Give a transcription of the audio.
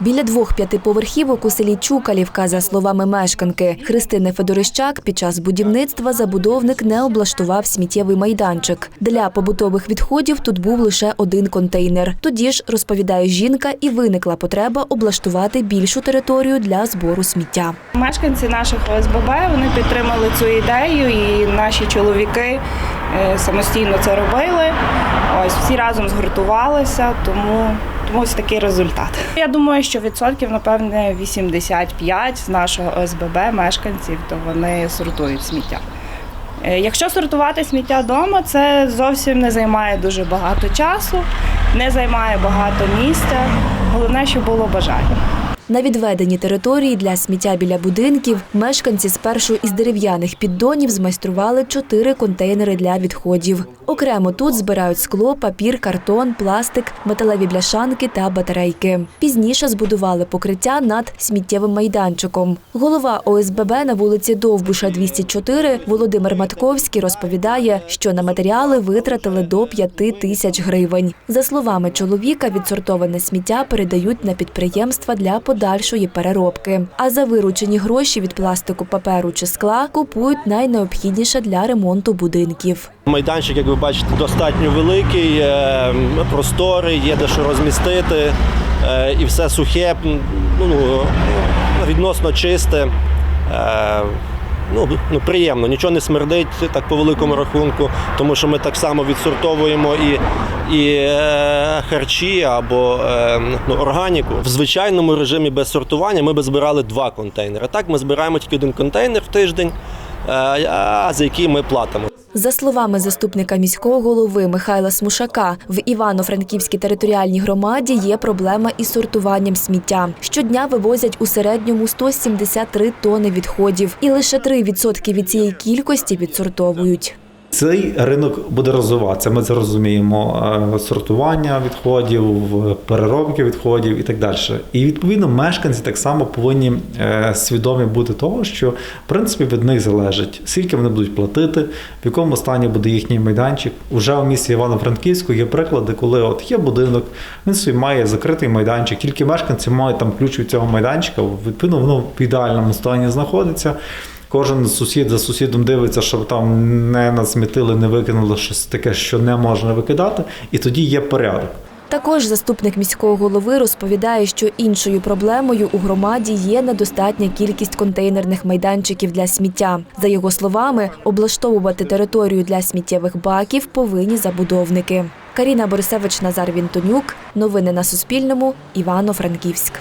Біля двох п'ятиповерхівок у селі Чукалівка, за словами мешканки Христини Федорищак, під час будівництва забудовник не облаштував сміттєвий майданчик. Для побутових відходів тут був лише один контейнер. Тоді ж, розповідає жінка, і виникла потреба облаштувати більшу територію для збору сміття. Мешканці наших ОСББ вони підтримали цю ідею, і наші чоловіки е, самостійно це робили. Ось всі разом згуртувалися, тому, ось такий результат. Я думаю, що відсотків, напевне, 85 з нашого ОСББ мешканців, то вони сортують сміття. Е, Якщо сортувати сміття вдома, це зовсім не займає дуже багато часу, не займає багато місця. Головне, щоб було бажання. На відведеній території для сміття біля будинків мешканці спершу із дерев'яних піддонів змайстрували чотири контейнери для відходів. Окремо тут збирають скло, папір, картон, пластик, металеві бляшанки та батарейки. Пізніше збудували покриття над сміттєвим майданчиком. Голова ОСББ на вулиці Довбуша 204 Володимир Матковський розповідає, що на матеріали витратили до 5 тисяч гривень. За словами чоловіка, відсортоване сміття передають на підприємства для подальшої переробки. А за виручені гроші від пластику, паперу чи скла купують найнеобхідніше для ремонту будинків. Майданчик, як ви бачите, достатньо великий, е, просторий, є де що розмістити, е, і все сухе, ну, ну, відносно чисте. Ну, ну, приємно, нічого не смердить так по великому рахунку, тому що ми так само відсортовуємо і, і е, харчі або е, ну, органіку. В звичайному режимі без сортування ми б збирали два контейнери. Так ми збираємо тільки один контейнер в тиждень, е, за який ми платимо. За словами заступника міського голови Михайла Смушака, в Івано-Франківській територіальній громаді є проблема із сортуванням сміття. Щодня вивозять у середньому 173 тони відходів, і лише 3% від цієї кількості відсортовують. Цей ринок буде розвиватися. Ми це розуміємо е, сортування відходів, переробки відходів і так далі. І відповідно мешканці так само повинні е, свідомі бути того, що в принципі від них залежить, скільки вони будуть платити, в якому стані буде їхній майданчик. Уже у місті Івано-Франківську є приклади, коли от є будинок, він собі має закритий майданчик, тільки мешканці мають там ключ від цього майданчика. Відповідно, воно в ідеальному стані знаходиться. Кожен сусід за сусідом дивиться, щоб там не насмітили, не викинули щось таке, що не можна викидати, і тоді є порядок. Також заступник міського голови розповідає, що іншою проблемою у громаді є недостатня кількість контейнерних майданчиків для сміття. За його словами, облаштовувати територію для сміттєвих баків повинні забудовники. Каріна Борисевич, Назар Вінтонюк. Новини на Суспільному. Івано-Франківськ.